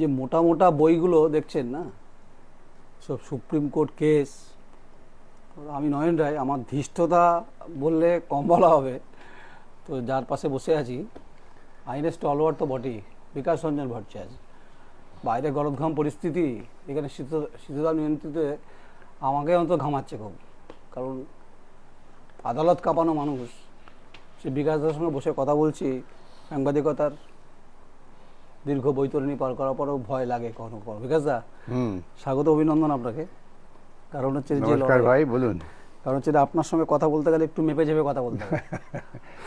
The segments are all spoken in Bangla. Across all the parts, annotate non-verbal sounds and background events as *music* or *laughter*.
যে মোটা মোটা বইগুলো দেখছেন না? সব সুপ্রিম কোর্ট কেস। আমি নয়ন রায়, আমার ধৃষ্টতা বললে কম বলা হবে। তো যার পাশে বসে আছি, আইনের স্টলওয়ার তো বটেই, বিকাশ রঞ্জন ভট্টাচার্য। বাইরে গরদঘাম পরিস্থিতি, এখানে শীত শীততা নিয়ন্ত্রিত আমাকে অন্তত ঘামাচ্ছে খুব। কারণ আদালত কাঁপানো মানুষ। সে বিকাশদার সঙ্গে বসে কথা বলছি, সাংবাদিকতার দীর্ঘ বৈতরণী পার করার পরেও ভয় লাগে কখনো কখনো। বিকাশদা হুম। স্বাগত অভিনন্দন আপনাকে। কারণ হচ্ছে যে ভাই বলুন। কারণ হচ্ছে আপনার সঙ্গে কথা বলতে গেলে একটু মেপে চেপে কথা বলতে হবে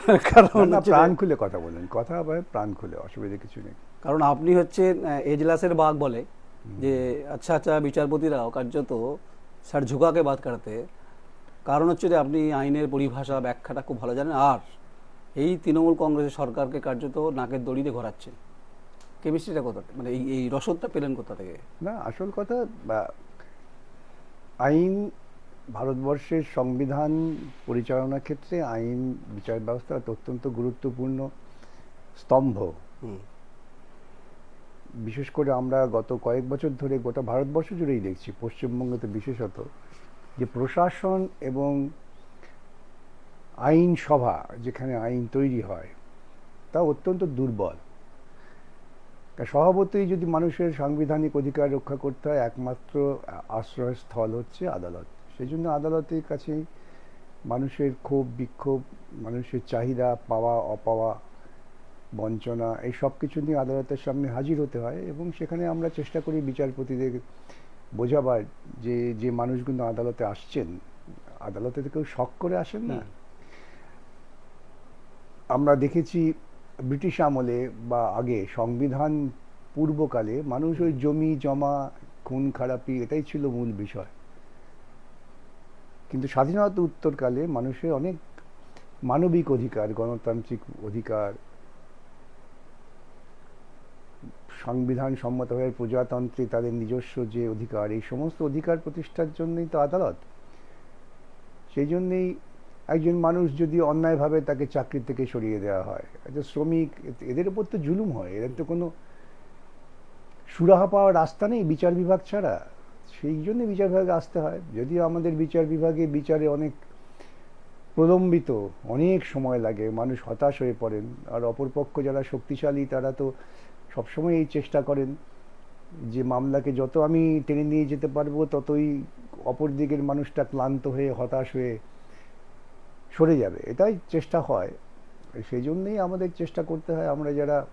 *laughs* *laughs* কারণ প্রাণ খুলে কথা বলুন। কথা ভাই প্রাণ খুলে অসুবিধা কিছু নেই। কারণ আপনি হচ্ছে এজলাসের বাঘ বলে যে আচ্ছা আচ্ছা বিচারপতিরাও কার্যত স্যার ঝুকাকে বাদ কাটতে কারণ হচ্ছে যে আপনি আইনের পরিভাষা ব্যাখ্যাটা খুব ভালো জানেন। আর এই তৃণমূল কংগ্রেসের সরকারকে কার্যত নাকের দড়িতে ঘোরাচ্ছেন। কেমিস্ট্রিটা কোথা মানে এই এই রসদটা পেলেন কোথা থেকে? না আসল কথা আইন ভারতবর্ষের সংবিধান পরিচালনার ক্ষেত্রে আইন বিচার ব্যবস্থা অত্যন্ত গুরুত্বপূর্ণ স্তম্ভ। বিশেষ করে আমরা গত কয়েক বছর ধরে গোটা ভারতবর্ষ জুড়েই দেখছি পশ্চিমবঙ্গতে বিশেষত যে প্রশাসন এবং আইন সভা যেখানে আইন তৈরি হয় তা অত্যন্ত দুর্বল। স্বভাবতই যদি মানুষের সাংবিধানিক অধিকার রক্ষা করতে হয় একমাত্র আশ্রয়স্থল হচ্ছে আদালত। সেই জন্য আদালতের কাছেই মানুষের ক্ষোভ বিক্ষোভ মানুষের চাহিদা পাওয়া অপাওয়া বঞ্চনা এই সব কিছু নিয়ে আদালতের সামনে হাজির হতে হয় এবং সেখানে আমরা চেষ্টা করি বিচারপতিদের বোঝাবার যে যে মানুষগুলো আদালতে আসছেন আদালতে কেউ শখ করে আসেন না। আমরা দেখেছি ব্রিটিশ আমলে বা আগে সংবিধান পূর্বকালে মানুষ ওই জমি, জমা, খুন, খারাপি এটাই ছিল মূল বিষয়। কিন্তু স্বাধীনতা উত্তরকালে মানুষের অনেক মানবিক অধিকার, গণতান্ত্রিক অধিকার, সংবিধান সম্মতভাবে প্রজাতন্ত্রে তাদের নিজস্ব যে অধিকার, এই সমস্ত অধিকার প্রতিষ্ঠার জন্যই তো আদালত। সেই জন্যেই একজন মানুষ যদি অন্যায়ভাবে তাকে চাকরি থেকে সরিয়ে দেওয়া হয় একজন শ্রমিক, এদের উপর তো জুলুম হয়, এদের তো কোনো সুরাহা পাওয়ার রাস্তা নেই বিচার বিভাগ ছাড়া। সেই জন্য বিচার বিভাগে আসতে হয়। যদিও আমাদের বিচার বিভাগে বিচারে অনেক প্রলম্বিত, অনেক সময় লাগে, মানুষ হতাশ হয়ে পড়েন। আর অপরপক্ষ যারা শক্তিশালী, তারা তো সবসময় এই চেষ্টা করেন যে মামলাকে যত আমি টেনে নিয়ে যেতে পারব, ততই অপর দিকের মানুষটা ক্লান্ত হয়ে, হতাশ হয়ে সরে যাবে এটাই চেষ্টা হয়। সেই জন্যই আমাদের চেষ্টা করতে হয় আমরা যারা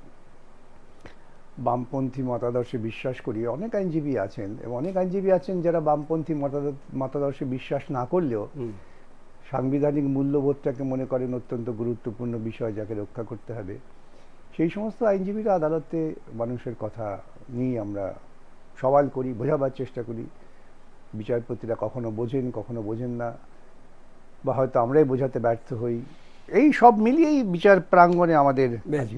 বামপন্থী মতাদর্শে বিশ্বাস করি অনেক আইনজীবী আছেন এবং অনেক আইনজীবী আছেন যারা বামপন্থী মতাদ- মতাদর্শে বিশ্বাস না করলেও সাংবিধানিক মূল্যবোধটাকে মনে করেন অত্যন্ত গুরুত্বপূর্ণ বিষয় যাকে রক্ষা করতে হবে। সেই সমস্ত আইনজীবীরা আদালতে মানুষের কথা নিয়ে আমরা সওয়াল করি বোঝাবার চেষ্টা করি। বিচারপতিরা কখনো বোঝেন কখনো বোঝেন না। বা হয়তো আমরাই বোঝাতে ব্যর্থ হই। এই সব মিলিয়েই বিচার প্রাঙ্গণে আমাদের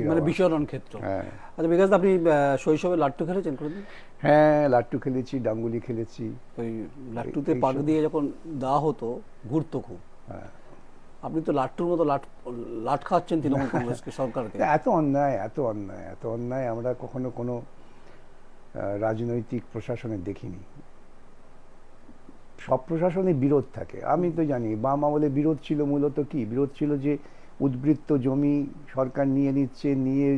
মানে। বিচরণ ক্ষেত্র। হ্যাঁ। আচ্ছা বিকাশ আপনি শৈশবে লাট্টু খেলেছেন কোনোদিন? হ্যাঁ লাট্টু খেলেছি ডাঙ্গুলি খেলেছি। ওই লাট্টুতে পাক দিয়ে যখন দেওয়া হতো ঘুরতো খুব। হ্যাঁ। আপনি তো লাট্টুর মতো লাট লাট খাচ্ছেন তৃণমূল কংগ্রেসকে *laughs* সরকারকে। এত অন্যায় এত অন্যায় এত অন্যায় আমরা কখনো কোনো রাজনৈতিক প্রশাসনে দেখিনি। সব প্রশাসনে বিরোধ থাকে। আমি তো জানি বাম আমলে বিরোধ ছিল মূলত কি? বিরোধ ছিল যে উদ্বৃত্ত জমি সরকার নিয়ে নিচ্ছে নিয়ে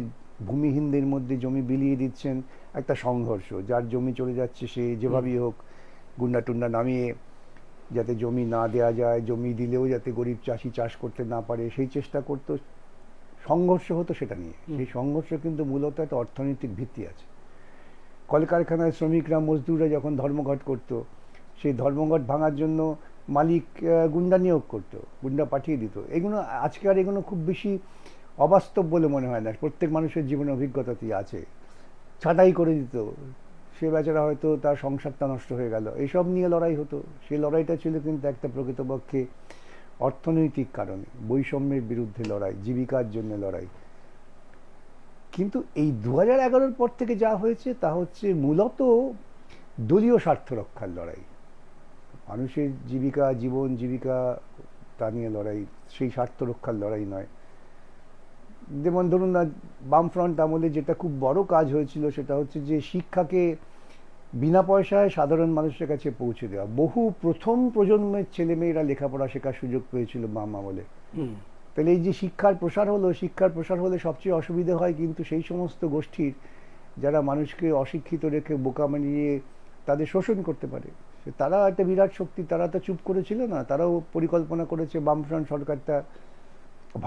ভূমিহীনদের মধ্যে জমি বিলিয়ে দিচ্ছেন একটা সংঘর্ষ। যার জমি চলে যাচ্ছে সে যেভাবেই হোক গুন্ডা টুন্ডা নামিয়ে যাতে জমি না দেয়া যায় জমি দিলেও যাতে গরিব চাষি চাষ করতে না পারে সেই চেষ্টা করতো। সংঘর্ষ হতো সেটা নিয়ে। সেই সংঘর্ষ কিন্তু মূলত একটা অর্থনৈতিক ভিত্তি আছে। কলকারখানায় শ্রমিকরা মজদুররা যখন ধর্মঘট করত সেই ধর্মঘট ভাঙার জন্য মালিক গুন্ডা নিয়োগ করতো, গুন্ডা পাঠিয়ে দিত। এগুলো আজকে আর এগুলো খুব বেশি অবাস্তব বলে মনে হয় না। প্রত্যেক মানুষের জীবনে অভিজ্ঞতাতেই আছে। ছাঁটাই করে দিত। সে বেচারা হয়তো তার সংসারটা নষ্ট হয়ে গেল। এইসব নিয়ে লড়াই হতো। সেই লড়াইটা ছিল কিন্তু একটা প্রকৃতপক্ষে অর্থনৈতিক কারণে, বৈষম্যের বিরুদ্ধে লড়াই, জীবিকার জন্য লড়াই। কিন্তু এই দু হাজার এগারোর পর থেকে যা হয়েছে, তা হচ্ছে মূলত দলীয় স্বার্থ রক্ষার লড়াই। মানুষের জীবিকা জীবন জীবিকা তা নিয়ে লড়াই সেই স্বার্থ রক্ষার লড়াই নয়। যেমন ধরুন না বামফ্রন্ট আমলে যেটা খুব বড় কাজ হয়েছিল সেটা হচ্ছে যে শিক্ষাকে বিনা পয়সায় সাধারণ মানুষের কাছে পৌঁছে দেওয়া। বহু প্রথম প্রজন্মের ছেলেমেয়েরা লেখাপড়া শেখার সুযোগ পেয়েছিল বাম আমলে। তাহলে এই যে শিক্ষার প্রসার হলো শিক্ষার প্রসার হলে সবচেয়ে অসুবিধা হয় কিন্তু সেই সমস্ত গোষ্ঠীর যারা মানুষকে অশিক্ষিত রেখে বোকা বানিয়ে তাদের শোষণ করতে পারে। সে তারা একটা বিরাট শক্তি তারা তো চুপ করেছিল না তারাও পরিকল্পনা করেছে বামফ্রন্ট সরকারটা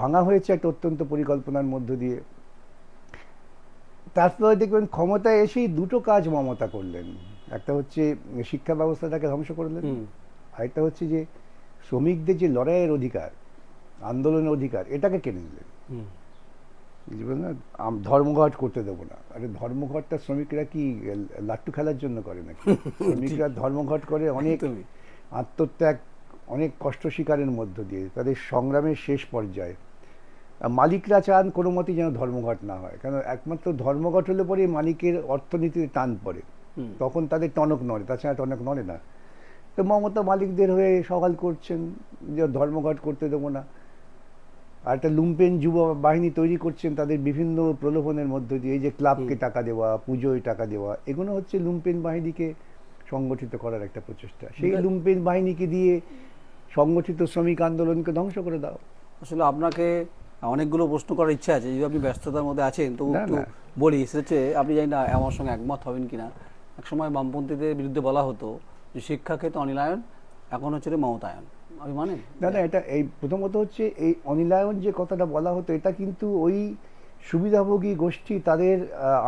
ভাঙা হয়েছে একটা অত্যন্ত পরিকল্পনার মধ্য দিয়ে। তারপরে দেখবেন ক্ষমতায় এসেই দুটো কাজ মমতা করলেন। একটা হচ্ছে শিক্ষা ব্যবস্থাটাকে ধ্বংস করলেন আরেকটা হচ্ছে যে শ্রমিকদের যে লড়াইয়ের অধিকার আন্দোলনের অধিকার এটাকে কেড়ে নিলেন। হুম। বুঝলেন না ধর্মঘট করতে দেবো না। আরে ধর্মঘটটা শ্রমিকরা কি লাট্টু খেলার জন্য করে নাকি? *laughs* শ্রমিকরা ধর্মঘট করে অনেক আত্মত্যাগ অনেক কষ্ট স্বীকারের মধ্য দিয়ে তাদের সংগ্রামের শেষ পর্যায়ে। মালিকরা চান কোনো মতেই যেন ধর্মঘট না হয়। কেন একমাত্র ধর্মঘট হলে পরে মালিকের অর্থনীতিতে টান পড়ে। তখন তাদের টনক নড়ে তাছাড়া টনক নড়ে না। তো মমতা মালিকদের হয়ে সকাল করছেন যে ধর্মঘট করতে দেবো না। আর একটা লুম্পেন যুব বাহিনী তৈরি করছেন তাদের বিভিন্ন প্রলোভনের মধ্য দিয়ে এই যে ক্লাবকে টাকা দেওয়া পুজোয় টাকা দেওয়া এগুলো হচ্ছে লুম্পেন বাহিনীকে সংগঠিত করার একটা প্রচেষ্টা। সেই লুম্পেন বাহিনীকে দিয়ে সংগঠিত শ্রমিক আন্দোলনকে ধ্বংস করে দাও। আসলে আপনাকে অনেকগুলো প্রশ্ন করার ইচ্ছা আছে যদি আপনি ব্যস্ততার মধ্যে আছেন তো একটু বলি সেটা আপনি জানি না আমার সঙ্গে একমত হবেন কিনা। একসময় বামপন্থীদের বিরুদ্ধে বলা হতো যে শিক্ষাকে তো অনিলায়ন এখন হচ্ছে মমতায়ন। মানে না না এটা এই প্রথমত হচ্ছে এই অনিলায়ন যে কথাটা বলা হতো এটা কিন্তু ওই সুবিধাভোগী গোষ্ঠী তাদের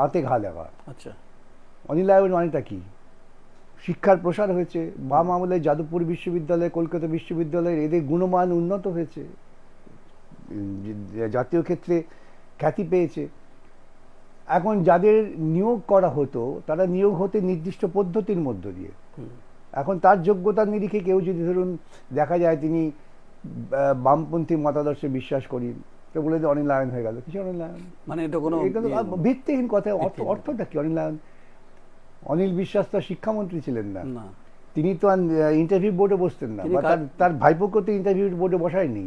আতে ঘা লাগা আচ্ছা। অনিলায়ন মানেটা কি? শিক্ষার প্রসার হয়েছে বাম আমলে যাদবপুর বিশ্ববিদ্যালয় কলকাতা বিশ্ববিদ্যালয়ের এদের গুণমান উন্নত হয়েছে জাতীয় ক্ষেত্রে খ্যাতি পেয়েছে। এখন যাদের নিয়োগ করা হতো তারা নিয়োগ হতে নির্দিষ্ট পদ্ধতির মধ্য দিয়ে। এখন তার যোগ্যতার নিরিখে কেউ যদি ধরুন দেখা যায় তিনি বামপন্থী মতাদর্শে বিশ্বাস করি তো বলে যে অনিলায়ন হয়ে গেল। কিছু অনিলায়ন মানে এটা কোনো ইয়ে ভিত্তিহীন কথা। অর্থ অর্থটা কি অনিল অনিলায়ন অনিল বিশ্বাস তো শিক্ষামন্ত্রী ছিলেন না। তিনি তো ইন্টারভিউ বোর্ডে বসতেন না। বা তার- তার ভাইপোকে তো ইন্টারভিউ বোর্ডে বসায়নি।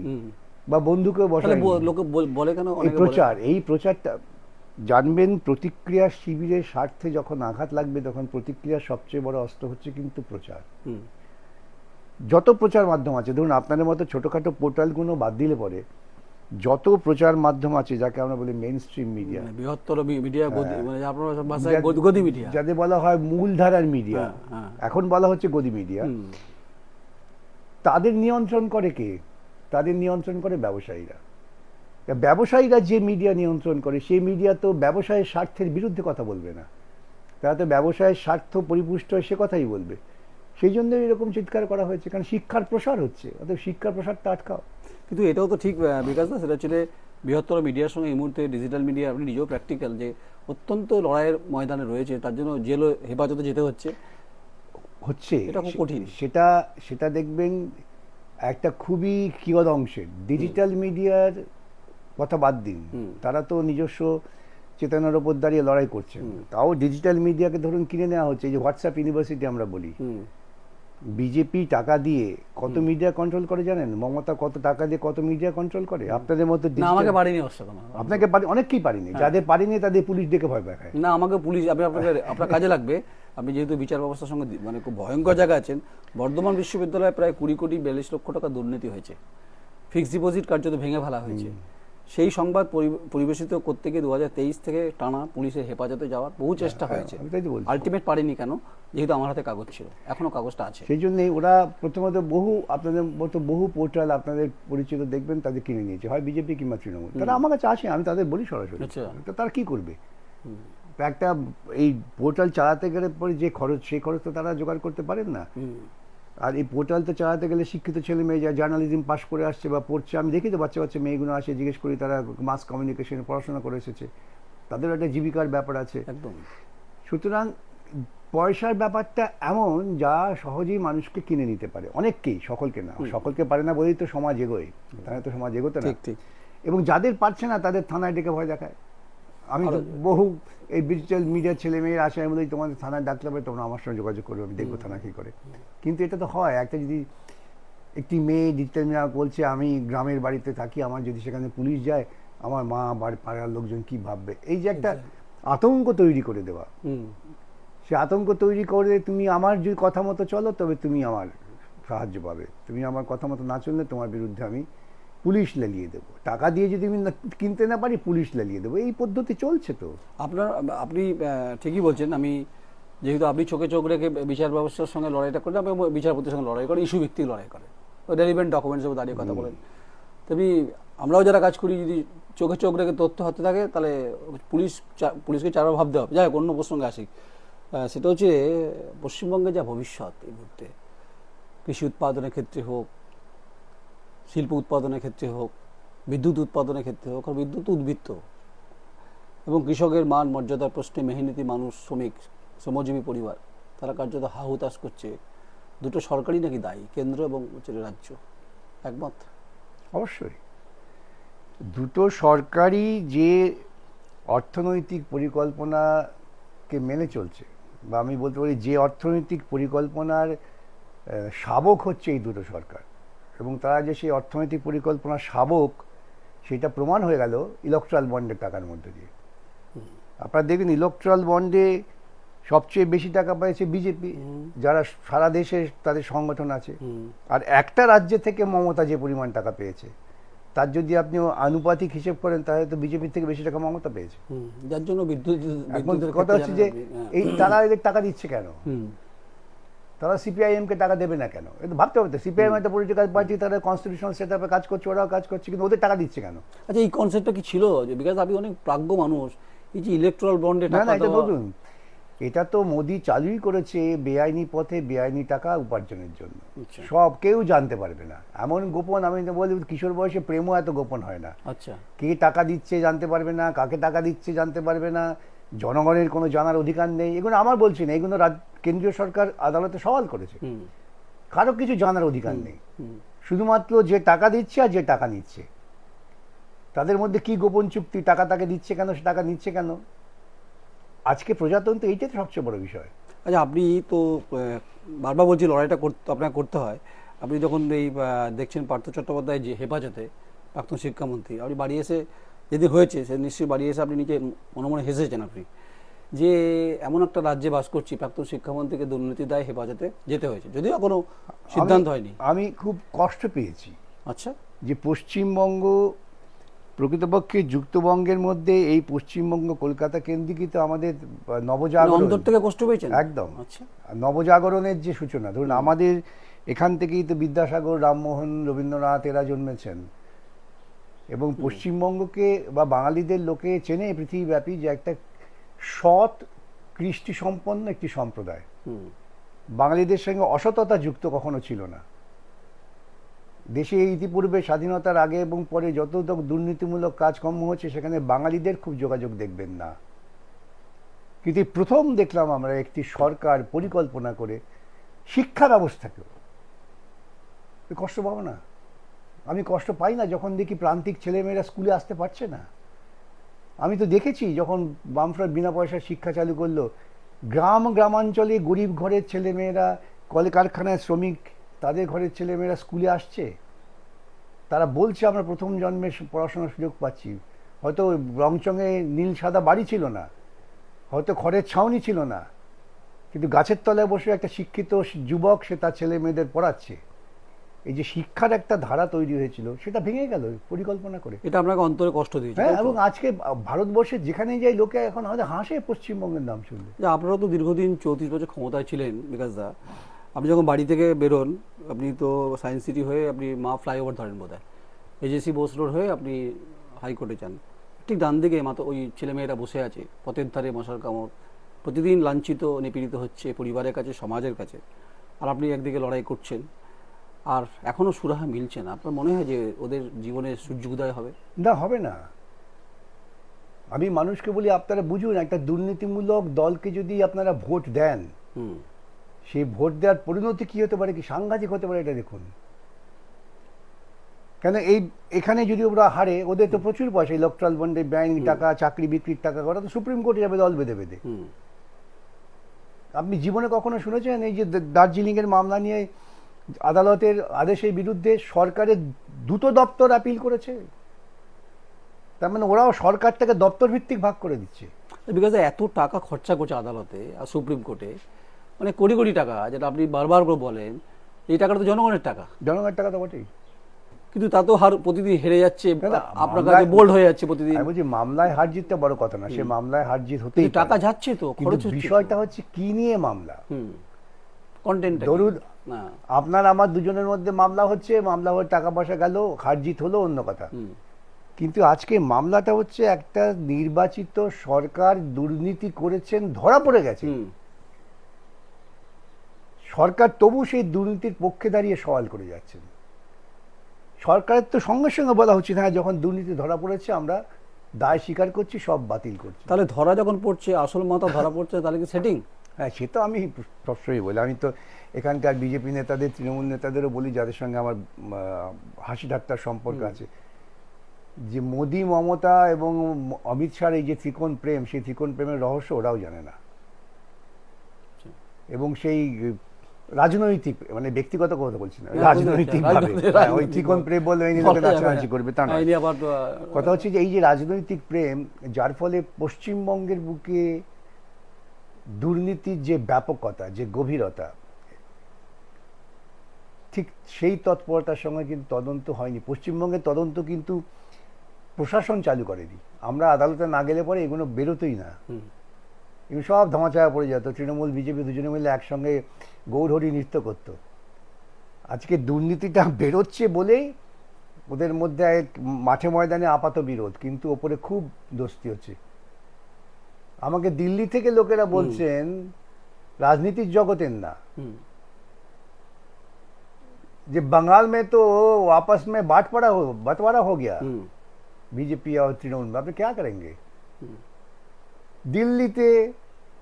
বা বন্ধুকেও বসায়নি। লোকে বলে কেন প্রচার এই প্রচারটা জানবেন প্রতিক্রিয়া শিবিরের স্বার্থে যখন আঘাত লাগবে তখন প্রতিক্রিয়ার সবচেয়ে বড় অস্ত্র হচ্ছে কিন্তু প্রচার। যত প্রচার মাধ্যম আছে ধরুন আপনাদের মতো ছোটখাটো পোর্টালগুলো বাদ দিলে পরে যত প্রচার মাধ্যম আছে যাকে আমরা বলি মেইন স্ট্রিম মিডিয়া মানে বৃহত্তর মিডিয়া গদি হ্যাঁ। মানে ভাষায় গদি- গদি মিডিয়া যাদের বলা হয় মূলধারার মিডিয়া হ্যাঁ, হ্যাঁ। এখন বলা হচ্ছে গদি মিডিয়া তাদের নিয়ন্ত্রণ করে কে? তাদের নিয়ন্ত্রণ করে ব্যবসায়ীরা। ব্যবসায়ীরা যে মিডিয়া নিয়ন্ত্রণ করে সেই মিডিয়া তো ব্যবসায়ের স্বার্থের বিরুদ্ধে কথা বলবে না। তারা তো ব্যবসায়ের স্বার্থ পরিপুষ্ট হয় সে কথাই বলবে। সেই জন্য এরকম চিৎকার করা হয়েছে কারণ শিক্ষার প্রসার হচ্ছে অর্থাৎ শিক্ষার প্রসারটা আটকাও। কিন্তু এটাও তো ঠিক বিকাশ দা সেটা হচ্ছে বৃহত্তর মিডিয়ার সঙ্গে এই মুহূর্তে ডিজিটাল মিডিয়া আপনি নিজেও প্র্যাকটিক্যাল যে অত্যন্ত লড়াইয়ের ময়দানে রয়েছে তার জন্য জেল হেফাজতে যেতে হচ্ছে। হচ্ছে। এটা খুব কঠিন। সেটা সেটা দেখবেন একটা খুবই কিয়দ অংশের। ডিজিটাল মিডিয়ার কথা বাদ দিন। তারা তো নিজস্ব চেতনার ওপর দাঁড়িয়ে লড়াই করছেন। তাও ডিজিটাল মিডিয়াকে ধরুন কিনে নেওয়া হচ্ছে এই যে হোয়াটসঅ্যাপ ইউনিভার্সিটি আমরা বলি। বিজেপি টাকা দিয়ে কত মিডিয়া কন্ট্রোল করে জানেন? মমতা কত টাকা দিয়ে কত মিডিয়া কন্ট্রোল করে? আপনাদের মতো আমাকে পারিনি আপনাকে পারি অনেকেই পারিনি। যাদের পারিনি তাদের পুলিশ ডেকে ভয় দেখায়। না আমাকে পুলিশ আপনি আপনাকে আপনার কাজে লাগবে। আপনি যেহেতু বিচার ব্যবস্থার সঙ্গে মানে খুব ভয়ঙ্কর জায়গা আছেন বর্ধমান বিশ্ববিদ্যালয়ে প্রায় কুড়ি কোটি বিয়াল্লিশ লক্ষ টাকা দুর্নীতি হয়েছে। ফিক্সড ডিপোজিট কার্যত ভেঙে ফেলা হয়েছে। সেই সংবাদ পরিবেশিত করতে গিয়ে দুহাজার তেইশ থেকে টানা পুলিশের হেফাজতে যাওয়ার বহু চেষ্টা হয়েছে। আমি বলছি। আলটিমেট পারিনি কেন? যেহেতু আমার হাতে কাগজ ছিল। এখনও কাগজটা আছে। সেই জন্যই ওরা প্রথমত বহু আপনাদের মতো বহু পোর্টাল আপনাদের পরিচিত দেখবেন তাদের কিনে নিয়েছে। হয় বিজেপি কিংবা তৃণমূল। তারা আমার কাছে আসে আমি তাদের বলি সরাসরি। আচ্ছা। তো তারা কি করবে? একটা এই পোর্টাল চালাতে গেলে পরে যে খরচ সেই খরচ তো তারা জোগাড় করতে পারেন না। আর এই পোর্টাল তো চালাতে গেলে শিক্ষিত ছেলে মেয়ে যা জার্নালিজম পাস করে আসছে বা পড়ছে আমি দেখি তো বাচ্চা বাচ্চা মেয়েগুলো আসে জিজ্ঞেস করি তারা মাস কমিউনিকেশনে পড়াশোনা করে এসেছে। তাদের একটা জীবিকার ব্যাপার আছে। একদম। সুতরাং পয়সার ব্যাপারটা এমন যা সহজেই মানুষকে কিনে নিতে পারে অনেককেই সকলকে না। সকলকে পারে না বলেই তো সমাজ এগোয়। তাহলে তো সমাজ এগোতে না। এবং যাদের পারছে না তাদের থানায় ডেকে ভয় দেখায়। আমি বহু এই ডিজিটাল মিডিয়ার ছেলে মেয়ের আসে আমি বলি তোমাদের থানায় ডাকতে হবে তোমরা আমার সঙ্গে যোগাযোগ করবে আমি দেখব থানা কি করে। কিন্তু এটা তো হয় একটা যদি একটি মেয়ে ডিজিটাল মিডিয়া বলছে আমি গ্রামের বাড়িতে থাকি আমার যদি সেখানে পুলিশ যায় আমার মা বাড়ি পাড়ার লোকজন কি ভাববে? এই যে একটা আতঙ্ক তৈরি করে দেওয়া। হুম। সে আতঙ্ক তৈরি করে তুমি আমার যদি কথা মতো চলো তবে তুমি আমার সাহায্য পাবে। তুমি আমার কথা মতো না চললে তোমার বিরুদ্ধে আমি পুলিশ লালিয়ে দেবো। টাকা দিয়ে যদি আমি কিনতে না পারি পুলিশ লালিয়ে দেবো। এই পদ্ধতি চলছে তো। আপনার আপনি ঠিকই বলছেন আমি যেহেতু আপনি চোখে চোখ রেখে বিচার ব্যবস্থার সঙ্গে লড়াইটা করেন আপনি বিচারপতির সঙ্গে লড়াই করেন ইস্যু ভিত্তিক লড়াই করেন রেলিভেন্ট ডকুমেন্টস উপর দাঁড়িয়ে কথা বলেন। তেমনি আমরাও যারা কাজ করি যদি চোখে চোখ রেখে তথ্য হাতে থাকে তাহলে পুলিশ পুলিশকে চারবার ভাবতে হবে। যাই হোক অন্য প্রসঙ্গে আসি। সেটা হচ্ছে পশ্চিমবঙ্গে যা ভবিষ্যৎ এই মুহূর্তে কৃষি উৎপাদনের ক্ষেত্রে হোক শিল্প উৎপাদনের ক্ষেত্রে হোক, বিদ্যুৎ উৎপাদনের ক্ষেত্রে হোক, আর বিদ্যুৎ উদ্বৃত্ত। এবং কৃষকের মান, মর্যাদার প্রশ্নে মেহনতি মানুষ, শ্রমিক, শ্রমজীবী পরিবার, তারা কার্যত হাহুতাশ করছে। দুটো সরকারই নাকি দায়ী, কেন্দ্র এবং রাজ্য। একমত? অবশ্যই। দুটো সরকারি যে অর্থনৈতিক পরিকল্পনাকে মেনে চলছে, বা আমি বলতে পারি যে অর্থনৈতিক পরিকল্পনার শাবক হচ্ছে এই দুটো সরকার। এবং তারা যে সেই অর্থনৈতিক পরিকল্পনার শাবক সেটা প্রমাণ হয়ে গেল ইলেকট্রাল বন্ডের টাকার মধ্যে দিয়ে। আপনারা দেখবেন ইলেকট্রাল বন্ডে সবচেয়ে বেশি টাকা পেয়েছে বিজেপি যারা সারা দেশে তাদের সংগঠন আছে। আর একটা রাজ্য থেকে মমতা যে পরিমাণ টাকা পেয়েছে তার যদি আপনি আনুপাতিক হিসেব করেন তাহলে তো বিজেপির থেকে বেশি টাকা মমতা পেয়েছে। যার জন্য বিদ্যুৎ কথা হচ্ছে যে। এই তারা এদের টাকা দিচ্ছে কেন? তারা সিপিআইএম কে টাকা দেবে না কেন? এটা ভাবতে হবে তো সিপিআইএম একটা পলিটিক্যাল পার্টি তারা কনস্টিটিউশনাল সেট আপে কাজ করছে ওরাও কাজ করছে কিন্তু ওদের টাকা দিচ্ছে কেন? আচ্ছা এই কনসেপ্টটা কি ছিল? যে বিকজ আপনি অনেক প্রাজ্ঞ মানুষ এই যে ইলেকট্রাল বন্ডে না না এটা বলুন এটা তো মোদি চালুই করেছে বেআইনি পথে বেআইনি টাকা উপার্জনের জন্য। আচ্ছা। সব কেউ জানতে পারবে না। এমন গোপন আমি বলি কিশোর বয়সে প্রেমও এত গোপন হয় না। আচ্ছা। কে টাকা দিচ্ছে জানতে পারবে না কাকে টাকা দিচ্ছে জানতে পারবে না জনগণের কোনো জানার অধিকার নেই এগুলো আমার বলছি না এগুলো কেন্দ্রীয় সরকার আদালতে সওয়াল করেছে। কারও কিছু জানার অধিকার নেই। শুধুমাত্র যে টাকা দিচ্ছে আর যে টাকা নিচ্ছে। তাদের মধ্যে কি গোপন চুক্তি টাকা তাকে দিচ্ছে কেন সে টাকা নিচ্ছে কেন? আজকে প্রজাতন্ত্র এইটাই তো সবচেয়ে বড় বিষয়। আচ্ছা আপনি তো বারবার বলছি লড়াইটা করতে আপনাকে করতে হয়। আপনি যখন এই দেখছেন পার্থ চট্টোপাধ্যায় যে হেফাজতে প্রাক্তন শিক্ষামন্ত্রী আপনি বাড়ি এসে যেদিন হয়েছে সে নিশ্চয়ই বাড়ি এসে আপনি নিজে মনে মনে হেসেছেন আপনি। যে এমন একটা রাজ্যে বাস করছি প্রাক্তন শিক্ষামন্ত্রীকে দুর্নীতি দায় হেফাজতে যেতে হয়েছে। যদিও কোনো সিদ্ধান্ত হয়নি। আমি খুব কষ্ট পেয়েছি। আচ্ছা। যে পশ্চিমবঙ্গ প্রকৃতপক্ষে যুক্তবঙ্গের মধ্যে এই পশ্চিমবঙ্গ কলকাতা কেন্দ্রিকিত আমাদের নবজাগরণ অন্তর থেকে কষ্ট পেয়েছেন? একদম। আচ্ছা। নবজাগরণের যে সূচনা ধরুন আমাদের এখান থেকেই তো বিদ্যাসাগর রামমোহন রবীন্দ্রনাথ এরা জন্মেছেন। এবং পশ্চিমবঙ্গকে বা বাঙালিদের লোকে চেনে পৃথিবীব্যাপী যে একটা সৎ কৃষ্টি সম্পন্ন একটি সম্প্রদায়। বাঙালিদের সঙ্গে অসততা যুক্ত কখনো ছিল না। দেশে ইতিপূর্বে স্বাধীনতার আগে এবং পরে যত দুর্নীতিমূলক কাজকর্ম হচ্ছে সেখানে বাঙালিদের খুব যোগাযোগ দেখবেন না। কিন্তু প্রথম দেখলাম আমরা একটি সরকার পরিকল্পনা করে শিক্ষা ব্যবস্থাকেও। কষ্ট পাবো না? আমি কষ্ট পাই না যখন দেখি প্রান্তিক ছেলেমেয়েরা স্কুলে আসতে পারছে না। আমি তো দেখেছি যখন বামফ্রন্ট বিনা পয়সার শিক্ষা চালু করল, গ্রাম গ্রামাঞ্চলে গরিব ঘরের ছেলেমেয়েরা, কলকারখানায় শ্রমিক, তাদের ঘরের ছেলেমেয়েরা স্কুলে আসছে। তারা বলছে, আমরা প্রথম জন্মে পড়াশোনার সুযোগ পাচ্ছি। হয়তো রংচঙে নীল সাদা বাড়ি ছিল না, হয়তো খড়ের ছাউনি ছিল না, কিন্তু গাছের তলায় বসে একটা শিক্ষিত যুবক সে তার ছেলে মেয়েদের পড়াচ্ছে। এই যে শিক্ষার একটা ধারা তৈরি হয়েছিল সেটা ভেঙে গেল পরিকল্পনা করে। এটা আপনাকে অন্তরে কষ্ট দিয়েছে হ্যাঁ এবং আজকে ভারতবর্ষে যেখানেই যাই লোকে এখন আমাদের হাসে পশ্চিমবঙ্গের নাম শুনলে। যে আপনারা তো দীর্ঘদিন চৌত্রিশ বছর ক্ষমতায় ছিলেন বিকাশ দা। আপনি যখন বাড়ি থেকে বেরোন আপনি তো সায়েন্স সিটি হয়ে আপনি মা ফ্লাইওভার ধরেন বোধ হয় এজেসি বোস রোড হয়ে আপনি হাইকোর্টে যান। ঠিক ডান দিকে মাত্র ওই ছেলেমেয়েরা বসে আছে পথের ধারে মশার কামড়। প্রতিদিন লাঞ্ছিত নিপীড়িত হচ্ছে পরিবারের কাছে সমাজের কাছে। আর আপনি একদিকে লড়াই করছেন আর এখনও সুরাহা মিলছে না। আপনার মনে হয় যে ওদের জীবনে সূর্য উদয় হবে? না হবে না। আমি মানুষকে বলি আপনারা বুঝুন একটা দুর্নীতিমূলক দলকে যদি আপনারা ভোট দেন সেই ভোট দেওয়ার পরিণতি কি হতে পারে কি সাংঘাতিক হতে পারে এটা দেখুন। কেন এই এখানে যদি ওরা হারে ওদের তো প্রচুর পয়সা ইলেকট্রাল বন্ডে ব্যাংক টাকা চাকরি বিক্রির টাকা ওরা তো সুপ্রিম কোর্টে যাবে দল বেঁধে বেঁধে। আপনি জীবনে কখনো শুনেছেন এই যে দার্জিলিং এর মামলা নিয়ে আদালতের আদেশের বিরুদ্ধে সরকারের দুটো দপ্তর আপিল করেছে। তার মানে ওরাও সরকারটাকে দপ্তর ভিত্তিক ভাগ করে দিচ্ছে। বিকজ এত টাকা খরচা করছে আদালতে আর সুপ্রিম কোর্টে মানে কোটি কোটি টাকা যেটা আপনি বারবার করে বলেন এই টাকাটা তো জনগণের টাকা। জনগণের টাকা তো বটেই। কিন্তু তা তো হার প্রতিদিন হেরে যাচ্ছে আপনার কাছে বোল্ড হয়ে যাচ্ছে প্রতিদিন। আমি বলছি মামলায় হার জিতটা বড় কথা না সে মামলায় হার জিত হতেই টাকা যাচ্ছে তো খরচ বিষয়টা হচ্ছে কি নিয়ে মামলা? হুম কন্টেন্ট ধরুন না। আপনার আমার দুজনের মধ্যে মামলা হচ্ছে মামলা হয়ে টাকা পয়সা গেল হার জিত হলো অন্য কথা। কিন্তু আজকে মামলাটা হচ্ছে একটা নির্বাচিত সরকার দুর্নীতি করেছেন ধরা পড়ে গেছে। সরকার তবু সেই দুর্নীতির পক্ষে দাঁড়িয়ে সওয়াল করে যাচ্ছেন। সরকারের তো সঙ্গে সঙ্গে বলা হচ্ছে হ্যাঁ যখন দুর্নীতি ধরা পড়েছে আমরা দায় স্বীকার করছি সব বাতিল করছি। তাহলে ধরা যখন পড়ছে আসল মাথা ধরা পড়ছে তাহলে কি সেটিং হ্যাঁ সে তো আমি সবসময় বলি। আমি তো এখানকার বিজেপি নেতাদের তৃণমূল নেতাদেরও বলি যাদের সঙ্গে আমার হাসি ঠাট্টার সম্পর্ক আছে। যে মোদি মমতা এবং অমিত শাহর এই যে ত্রিকোণ প্রেম সেই ত্রিকোণ প্রেমের রহস্য ওরাও জানে না। এবং সেই রাজনৈতিক মানে ব্যক্তিগত কথা বলছি না রাজনৈতিক ভাবে। হ্যাঁ, ওই ত্রিকোণ প্রেম বলে এই নিয়ে লোকে নাচানাচি করবে তা আহ, কথা হচ্ছে যে এই যে রাজনৈতিক প্রেম যার ফলে পশ্চিমবঙ্গের বুকে দুর্নীতির যে ব্যাপকতা যে গভীরতা ঠিক সেই তৎপরতার সঙ্গে কিন্তু তদন্ত হয়নি। পশ্চিমবঙ্গের তদন্ত কিন্তু প্রশাসন চালু করেনি। আমরা আদালতে না গেলে পরে এগুলো বেরোতোই না। এগুলো সব ধামাচাপা পড়ে যেত। তৃণমূল বিজেপি দুজনে মিলে একসঙ্গে গৌরহরি নৃত্য করত। আজকে দুর্নীতিটা বেরোচ্ছে বলেই ওদের মধ্যে এক মাঠে ময়দানে আপাত বিরোধ কিন্তু ওপরে খুব দোস্তি হচ্ছে। আমাকে দিল্লি থেকে লোকেরা বলছেন রাজনীতির জগতের না হুম। যে बंगाल में तो आपस में बांटपड़ा हो बंटवारा हो गया হুম बीजेपी और तृणमूल में আপনি क्या करेंगे দিল্লিতে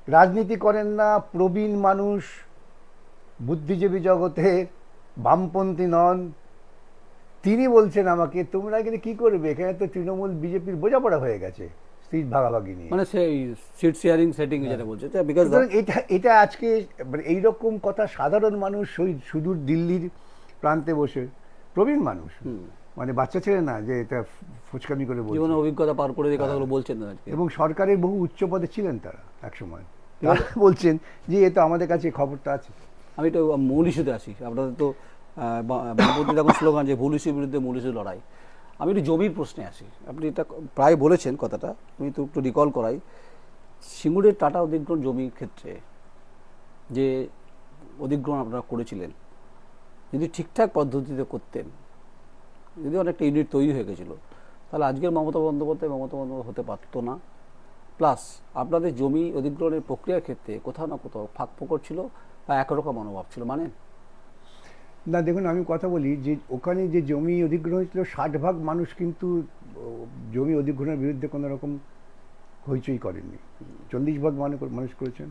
রাজনীতি করেন না প্রবীণ মানুষ বুদ্ধিজীবী জগতের বামপন্থী নন তিনি বলছেন আমাকে তোমরা এখানে কি করবে এখানে তো তৃণমূল বিজেপির বোঝাপড়া হয়ে গেছে সিট ভাগাভাগি নিয়ে। মানে সেই সিট শেয়ারিং সেটিং যেটা বলছে বিকজ এটা এটা আজকে মানে এইরকম কথা সাধারণ মানুষ ওই সুদূর দিল্লির প্রান্তে বসে প্রবীণ মানুষ মানে বাচ্চা ছেলে না যে এটা ফুচকামি করে বলছে। জীবনের অভিজ্ঞতা পার করে হ্যাঁ। কথাগুলো বলছেন না আজকে। এবং সরকারের বহু উচ্চ পদে ছিলেন তারা একসময়। তারা বলছেন যে এ তো আমাদের কাছে খবরটা আছে। আমি তো মূল ইস্যুতে আসি আপনাদের তো বামপন্থী এখন স্লোগান যে ভুল ইস্যুর বিরুদ্ধে মূল ইস্যু লড়াই। আমি একটু জমির প্রশ্নে আসি আপনি এটা প্রায় বলেছেন কথাটা, আমি তো একটু রিকল করাই। সিঙ্গুরের টাটা অধিগ্রহণ জমির ক্ষেত্রে যে অধিগ্রহণ আপনারা করেছিলেন, যদি ঠিকঠাক পদ্ধতিতে করতেন, যদি অনেকটা ইউনিট তৈরি হয়ে গেছিল, তাহলে আজকের মমতা বন্দ্যোপাধ্যায় মমতা বন্দ্যোপাধ্যায় হতে পারতো না। প্লাস আপনাদের জমি অধিগ্রহণের প্রক্রিয়ার ক্ষেত্রে কোথাও না কোথাও ফাঁক ফোকর ছিল বা একরকম মনোভাব ছিল মানে না দেখুন আমি কথা বলি যে ওখানে যে জমি অধিগ্রহণ ছিল ষাট ভাগ মানুষ কিন্তু জমি অধিগ্রহণের বিরুদ্ধে কোনো রকম হইচই করেননি। চল্লিশ ভাগ মানুষ মানুষ করেছেন।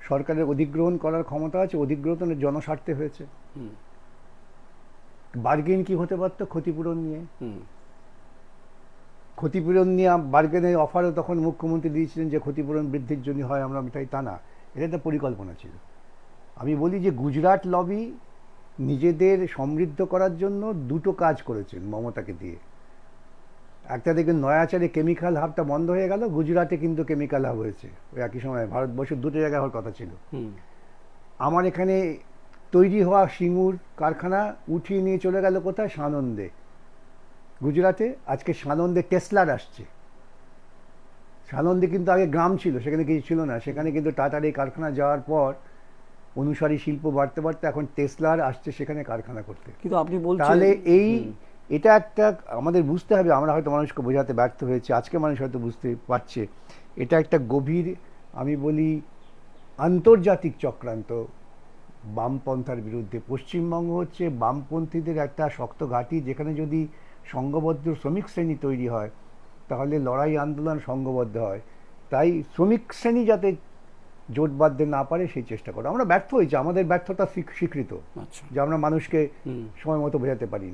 সরকারের অধিগ্রহণ করার ক্ষমতা আছে অধিগ্রহণের জনস্বার্থে হয়েছে। বার্গেন কি হতে পারতো ক্ষতিপূরণ নিয়ে? ক্ষতিপূরণ নিয়ে বার্গেনের অফারও তখন মুখ্যমন্ত্রী দিয়েছিলেন যে ক্ষতিপূরণ বৃদ্ধির জন্য হয় আমরা মিটাই তা না। এটা একটা পরিকল্পনা ছিল। আমি বলি যে গুজরাট লবি নিজেদের সমৃদ্ধ করার জন্য দুটো কাজ করেছেন মমতাকে দিয়ে। একটা দেখবেন নয়াচারে কেমিক্যাল হাবটা বন্ধ হয়ে গেল গুজরাটে কিন্তু কেমিক্যাল হাব হয়েছে। ওই একই সময় ভারতবর্ষের দুটো জায়গায় হওয়ার কথা ছিল। আমার এখানে তৈরি হওয়া সিঙ্গুর কারখানা উঠিয়ে নিয়ে চলে গেল কোথায়? সানন্দে। গুজরাটে আজকে সানন্দে টেসলার আসছে। সানন্দে কিন্তু আগে গ্রাম ছিল সেখানে কিছু ছিল না। সেখানে কিন্তু টাটার এই কারখানা যাওয়ার পর অনুসারী শিল্প বাড়তে বাড়তে এখন টেসলার আসছে সেখানে কারখানা করতে। কিন্তু আপনি বলছেন তাহলে এই এটা একটা আমাদের বুঝতে হবে আমরা হয়তো মানুষকে বোঝাতে ব্যর্থ হয়েছে আজকে মানুষ হয়তো বুঝতে পারছে। এটা একটা গভীর আমি বলি আন্তর্জাতিক চক্রান্ত। বামপন্থার বিরুদ্ধে। পশ্চিমবঙ্গ হচ্ছে বামপন্থীদের একটা শক্ত ঘাঁটি যেখানে যদি সংঘবদ্ধ শ্রমিক শ্রেণি তৈরি হয় তাহলে লড়াই আন্দোলন সংঘবদ্ধ হয়। তাই শ্রমিক শ্রেণি যাতে জোট বাঁধতে না পারে সেই চেষ্টা করো। আমরা ব্যর্থ হয়েছি আমাদের ব্যর্থতা স্বীকৃত আচ্ছা। যে আমরা মানুষকে সময় মতো বোঝাতে পারি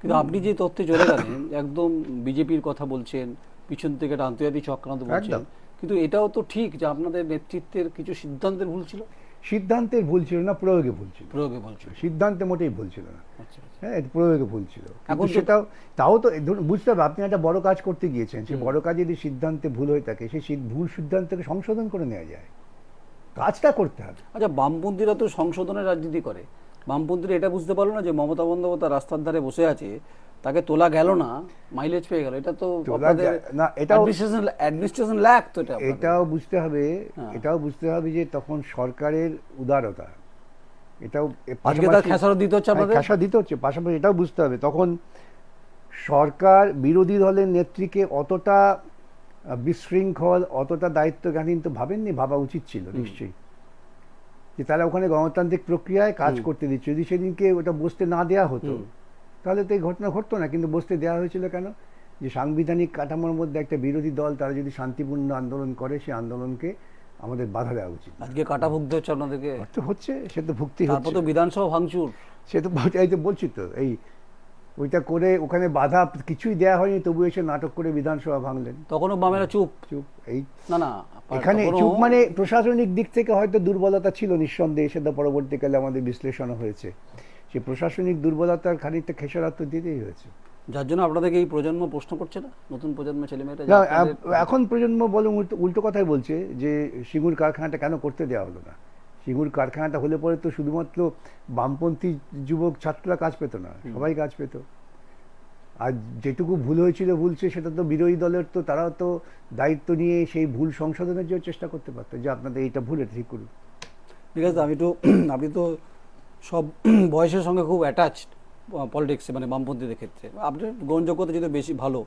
কিন্তু আপনি যে তথ্যে চলে গেলেন একদম বিজেপির কথা বলছেন পিছন থেকে একটা আন্তর্জাতিক চক্রান্ত বলছেন কিন্তু এটাও তো ঠিক যে আপনাদের নেতৃত্বের কিছু সিদ্ধান্তের ভুল ছিল? সিদ্ধান্তের ভুল ছিল না প্রয়োগে ভুল ছিল। প্রয়োগে বলছেন সিদ্ধান্তে মোটেই ভুল ছিল না। আচ্ছা আচ্ছা। হ্যাঁ এটা প্রয়োগে ভুল ছিল। এখন সেটাও তাও তো ধরুন বুঝতে হবে আপনি একটা বড় কাজ করতে গিয়েছেন সেই বড় কাজ যদি সিদ্ধান্তে ভুল হয়ে থাকে সেই ভুল সিদ্ধান্তকে সংশোধন করে নেওয়া যায়। কাজটা করতে হবে। আচ্ছা বামপন্থীরা তো সংশোধনের রাজনীতি করে। বামপন্থীরা এটা বুঝতে পারল না যে মমতা বন্দ্যোপাধ্যায় রাস্তার ধারে বসে আছে তাকে তোলা গেল না মাইলেজ পেয়ে গেল। এটা তো আপনাদের না, এটাও- অ্যাডমিনিস্ট্রেশন অ্যাডমিনিস্ট্রেশন ল্যাক তো এটা এটাও বুঝতে হবে হ্যাঁ। এটাও বুঝতে হবে যে তখন সরকারের উদারতা। এটাও আজকে তার খেসারত দিতে হচ্ছে হ্যাঁ, আপনাদের? খেসারত দিতে হচ্ছে। পাশাপাশি এটাও বুঝতে হবে। তখন সরকার বিরোধী দলের নেত্রীকে অতটা বিশৃঙ্খল অতটা দায়িত্বজ্ঞানহীন তো ভাবেননি ভাবা উচিত ছিল নিশ্চয়ই। যে তারা ওখানে গণতান্ত্রিক প্রক্রিয়ায় কাজ করতে দিচ্ছে। যদি সেদিনকে ওটা বসতে না দেয়া হতো। তাহলে তো এই ঘটনা ঘটতো না কিন্তু বসতে দেওয়া হয়েছিল কেন? যে সাংবিধানিক কাঠামোর মধ্যে একটা বিরোধী দল তারা যদি শান্তিপূর্ণ আন্দোলন করে সেই আন্দোলনকে আমাদের বাধা দেওয়া উচিত। আজকে কাটা ভুগতে হচ্ছে আপনাদেরকে? তো হচ্ছে সে তো ভুক্তি হচ্ছে। তো বিধানসভা ভাঙচুর। সে তো এই তো বলছি তো এই ওইটা করে ওখানে বাধা কিছুই দেয়া হয়নি তবু এসে নাটক করে বিধানসভা ভাঙলেন। তখনও বামেরা চুপ। চুপ এই না না এখানে চুপ মানে প্রশাসনিক দিক থেকে হয়তো দুর্বলতা ছিল নিঃসন্দেহে সেটা পরবর্তীকালে আমাদের বিশ্লেষণ হয়েছে। সেই প্রশাসনিক দুর্বলতার খানিকটা খেসারাত তো দিতেই হয়েছে। যার জন্য আপনাদেরকে এই প্রজন্ম প্রশ্ন করছে না? নতুন প্রজন্ম ছেলেমেয়েরা না এখন প্রজন্ম বলে উল্টো কথাই বলছে যে সিঙ্গুর কারখানাটা কেন করতে দেওয়া হলো না? সিঙ্গুর কারখানাটা হলে পরে তো শুধুমাত্র বামপন্থী যুবক ছাত্ররা কাজ পেত না সবাই কাজ পেত। আর যেটুকু ভুল হয়েছিল ভুলছে সেটা তো বিরোধী দলের তো তারাও তো দায়িত্ব নিয়ে সেই ভুল সংশোধনের জন্য চেষ্টা করতে পারতো। যে আপনাদের এইটা ভুল এটা ঠিক করুন। ঠিক আছে আমি তো আপনি তো সব *clears throat* বয়সের সঙ্গে খুব অ্যাটাচড পলিটিক্সে মানে বামপন্থীদের ক্ষেত্রে। আপনার গ্রহণযোগ্যতা যদি বেশি ভালো,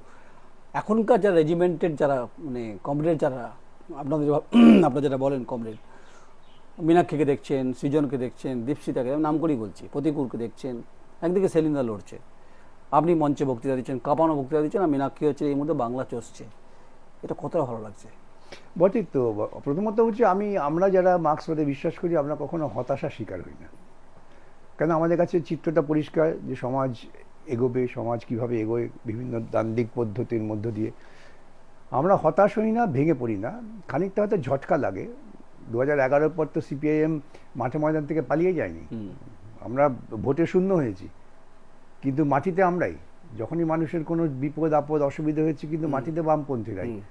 এখনকার যারা রেজিমেন্টেড যারা মানে কমরেড যারা, আপনাদের *clears throat* আপনারা যেটা বলেন কমরেড মীনাক্ষীকে দেখছেন, সৃজনকে দেখছেন, দীপশিতাকে, আমি নাম করেই বলছি, প্রতিকূলকে দেখছেন, একদিকে সেলিন্দা লড়ছে। আপনি মঞ্চে বক্তৃতা দিচ্ছেন, কাঁপানো বক্তৃতা দিচ্ছেন, আর মীনাক্ষী হচ্ছে এই মধ্যে বাংলা চষছে। এটা কতটা ভালো লাগছে? বটেই তো, প্রথমত হচ্ছে আমি, আমরা যারা মার্ক্সবাদে বিশ্বাস করি, আমরা কখনো হতাশা শিকার হই না। কেন আমাদের কাছে চিত্রটা পরিষ্কার যে সমাজ এগোবে সমাজ কীভাবে এগোয় বিভিন্ন দান্দিক পদ্ধতির মধ্য দিয়ে। আমরা হতাশ হই না ভেঙে পড়ি না। খানিকটা হয়তো ঝটকা লাগে। দু হাজার এগারোর পর তো সিপিআইএম মাঠে ময়দান থেকে পালিয়ে যায়নি। আমরা ভোটে শূন্য হয়েছি। কিন্তু মাটিতে আমরাই। যখনই মানুষের কোনো বিপদ আপদ অসুবিধা হয়েছে কিন্তু মাটিতে বামপন্থীরাই।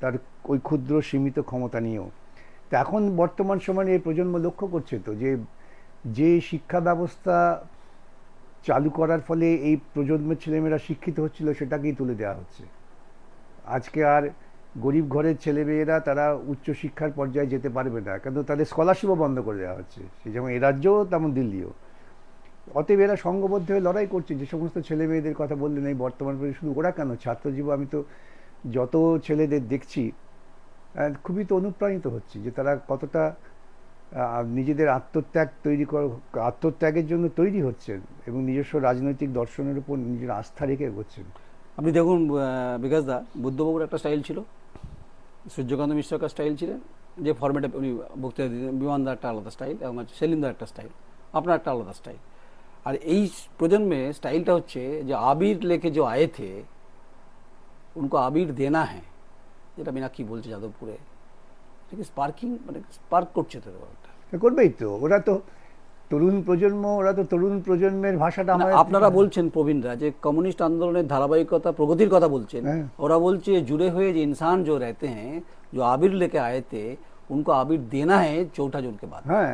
তার ওই ক্ষুদ্র সীমিত ক্ষমতা নিয়েও। তো এখন বর্তমান সময়ে এই প্রজন্ম লক্ষ্য করছে তো যে যে শিক্ষা ব্যবস্থা চালু করার ফলে এই প্রজন্মের ছেলেমেয়েরা শিক্ষিত হচ্ছিল, সেটাকেই তুলে দেওয়া হচ্ছে। আজকে আর গরিব ঘরের ছেলেমেয়েরা তারা উচ্চ শিক্ষার পর্যায়ে যেতে পারবে না, কেন তাদের স্কলারশিপও বন্ধ করে দেওয়া হচ্ছে। সে যেমন এ রাজ্যও তেমন দিল্লিও। অতএব এরা সংঘবদ্ধ হয়ে লড়াই করছে। যে সমস্ত ছেলে মেয়েদের কথা বললেন এই বর্তমান শুধু ওরা কেন? ছাত্রজীব আমি তো যত ছেলেদের দেখছি খুবই তো অনুপ্রাণিত হচ্ছি যে তারা কতটা নিজেদের আত্মত্যাগ তৈরি কর, আত্মত্যাগের জন্য তৈরি হচ্ছেন এবং নিজস্ব রাজনৈতিক দর্শনের উপর নিজের আস্থা রেখে এগোচ্ছেন। আপনি দেখুন বিকাশদা বুদ্ধবাবুর একটা স্টাইল ছিল। সূর্যকান্ত মিশ্র একটা স্টাইল ছিলেন, যে ফর্মেটে উনি বক্তৃতা দিতেন। বিমানদার একটা আলাদা স্টাইল এবং হচ্ছে সেলিমদার একটা স্টাইল। আপনার একটা আলাদা স্টাইল। আর এই প্রজন্মে স্টাইলটা হচ্ছে যে আবির লেকে যে আয়ে থে উনকো আবির দেনা হ্যাঁ যেটা মিনাক্ষী বলছে যাদবপুরে? স্পার্কিং মানে স্পার্ক করছে তো করবেই তো ওরা তো তরুণ প্রজন্ম ওরা তো তরুণ প্রজন্মের ভাষাটা না, আমাদের আপনারা বলছেন প্রবীণরা যে কমিউনিস্ট আন্দোলনের ধারাবাহিকতা প্রগতির কথা বলছেন হ্যাঁ। ওরা বলছে जुड़े हुए जो इंसान जो रहते हैं जो आबिर लेके आए थे उनको आबिर देना है चौठा जून के बाद হ্যাঁ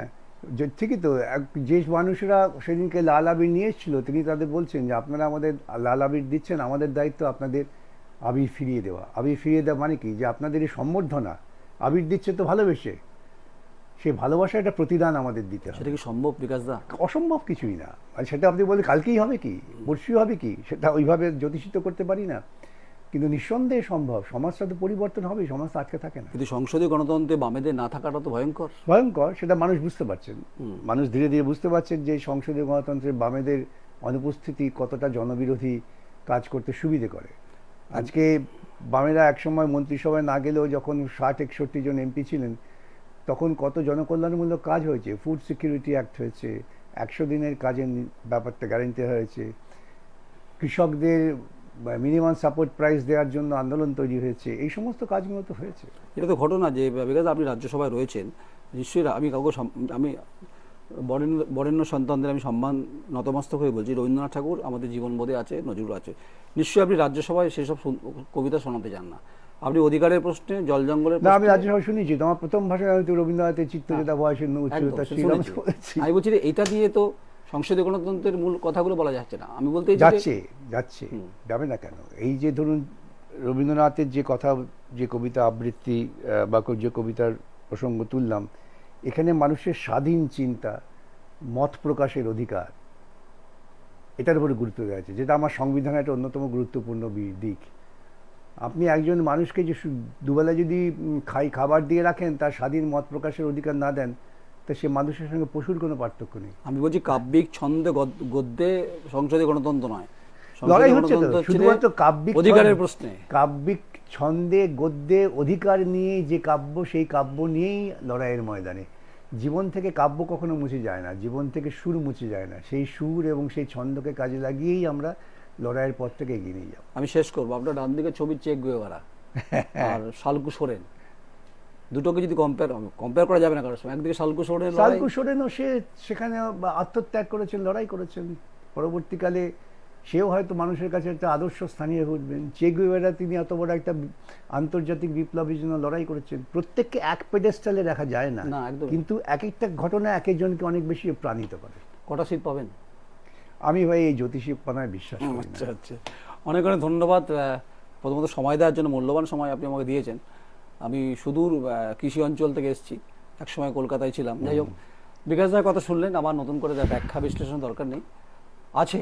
যে ঠিকই তো এক- যে মানুষেরা সেদিনকে লাল আবির নিয়ে এসেছিল তিনি তাদের বলছেন যে আপনারা আমাদের লাল আবির দিচ্ছেন আমাদের দায়িত্ব আপনাদের আবির ফিরিয়ে দেওয়া আবির ফিরিয়ে দেওয়া মানে কি যে আপনাদের এই সম্বর্ধনা আবির দিচ্ছে তো ভালোবেসে সেই ভালোবাসা একটা প্রতিদান আমাদের দিতে হবে। সেটা কি সম্ভব বিকাশ দা? অসম্ভব কিছুই না। আর সেটা আপনি বলে কালকেই হবে কি? পরশুই হবে কি? সেটা ওইভাবে জ্যোতিষিত করতে পারি না। কিন্তু নিঃসন্দেহে সম্ভব। সমাজটা তো পরিবর্তন হবে সমাজ আটকে থাকে না। কিন্তু সংসদীয় গণতন্ত্রে বামেদের না থাকাটা তো ভয়ঙ্কর। ভয়ঙ্কর সেটা মানুষ বুঝতে পারছেন। মানুষ ধীরে ধীরে বুঝতে পারছেন যে সংসদীয় গণতন্ত্রে বামেদের অনুপস্থিতি কতটা জনবিরোধী কাজ করতে সুবিধে করে। আজকে বামেরা একসময় মন্ত্রিসভায় না গেলেও যখন ষাট একষট্টি জন এমপি ছিলেন তখন কত জনকল্যাণমূলক কাজ হয়েছে? ফুড সিকিউরিটি অ্যাক্ট হয়েছে, একশো দিনের কাজের ব্যাপারটা গ্যারান্টি হয়েছে। কৃষকদের মিনিমাম সাপোর্ট প্রাইস দেওয়ার জন্য আন্দোলন তৈরি হয়েছে। এই সমস্ত কাজগুলো তো হয়েছে। এটা তো ঘটনা যে বিকাশ আপনি রাজ্যসভায় রয়েছেন, নিশ্চয়ই আমি কাউকে আমি বরেণ্য বরেণ্য সন্তানদের আমি সম্মান নতমস্তক হয়ে বলছি। রবীন্দ্রনাথ ঠাকুর আমাদের জীবনবোধে আছে, নজরুল আছে। নিশ্চয়ই আপনি রাজ্যসভায় সেসব কবিতা শোনাতে চান না। আপনি অধিকারের প্রশ্নে জল জঙ্গলের না আমি রাজ্যসভা শুনেছি। তোমার প্রথম ভাষায় হয়তো রবীন্দ্রনাথের ভয়শূন্য একদম, উচ্চতা আমি বলছি যে এটা দিয়ে তো সংসদীয় গণতন্ত্রের মূল কথাগুলো বলা যাচ্ছে না। আমি বলতে যাচ্ছে যাচ্ছে যাবে না কেন? এই যে ধরুন রবীন্দ্রনাথের যে কথা যে কবিতা আবৃত্তি বা ক- যে কবিতার প্রসঙ্গ তুললাম এখানে মানুষের স্বাধীন চিন্তা মত প্রকাশের অধিকার এটার উপরে গুরুত্ব দেওয়া আছে যেটা আমার সংবিধানের একটা অন্যতম গুরুত্বপূর্ণ দিক। আপনি একজন মানুষকে যে দুবেলা যদি খাই খাবার দিয়ে রাখেন তার স্বাধীন মত প্রকাশের অধিকার না দেন তা সে মানুষের সঙ্গে পশুর কোনো পার্থক্য নেই। আমি বলছি কাব্যিক ছন্দে গদ্যে সংসদীয় গণতন্ত্র নয়। লড়াই হচ্ছে শুধুমাত্র কাব্যিক অধিকারের প্রশ্নে। কাব্যিক ছন্দে গদ্যে অধিকার নিয়ে যে কাব্য সেই কাব্য নিয়েই লড়াইয়ের ময়দানে। জীবন থেকে কাব্য কখনো মুছে যায় না। জীবন থেকে সুর মুছে যায় না। সেই সুর এবং সেই ছন্দকে কাজে লাগিয়েই আমরা লড়াইয়ের পথ থেকে এগিয়ে নিয়ে যাব। আমি শেষ করব। আপনার ডান দিকে ছবি চেক গুয়েভারা *laughs* আর শালকু সোরেন। দুটোকে যদি কম্পেয়ার কম্পেয়ার করা যাবে না কারোর সঙ্গে। একদিকে শালকু সোরেন সালকু সোরেনও সে সেখানে আত্মত্যাগ করেছেন লড়াই করেছেন। পরবর্তীকালে সেও হয়তো মানুষের কাছে একটা আদর্শ স্থানীয় হয়ে উঠবেন। চেগুয়েরা তিনি এত বড় একটা আন্তর্জাতিক বিপ্লবীর জন্য লড়াই করেছেন। প্রত্যেককে এক পেডেস্টালে রাখা যায় না। কিন্তু এক একটা ঘটনা এক একজনকে অনেক বেশি প্রাণিত করে। কটা সিট পাবেন? আমি ভাই এই জ্যোতিষী পানায় বিশ্বাস করি আচ্ছা আচ্ছা। অনেক অনেক ধন্যবাদ প্রথমত সময় দেওয়ার জন্য মূল্যবান সময় আপনি আমাকে দিয়েছেন। আমি সুদূর কৃষি অঞ্চল থেকে এসেছি এক সময় কলকাতায় ছিলাম। যাই হোক বিকাশদার কথা শুনলেন আমার নতুন করে ব্যাখ্যা বিশ্লেষণ দরকার নেই। আছে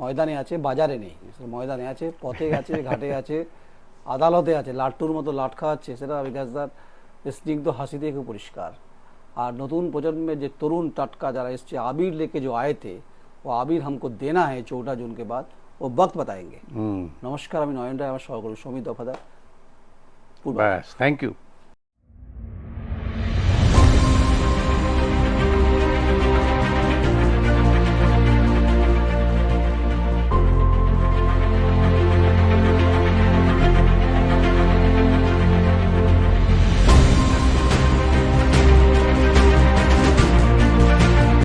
ময়দানে আছে বাজারে নেই। ময়দানে আছে পথে আছে *laughs* ঘাটে আছে আদালতে আছে লাট্টুর মতো লাট খাওয়াচ্ছে সেটা বিকাশদার স্নিগ্ধ হাসি দিয়ে খুব পরিষ্কার। আর নতুন প্রজন্মের যে তরুণ টাটকা যারা এসছে আবির লেকে যে আয়তে थे वो आबिर हमको देना है चौदह जून के बाद वो वक्त बताएंगे হুম নমস্কার আমি নয়ন রায় আমার সহকর্মী সমিত দফাদার পূর্ব ব্যাস থ্যাংক ইউ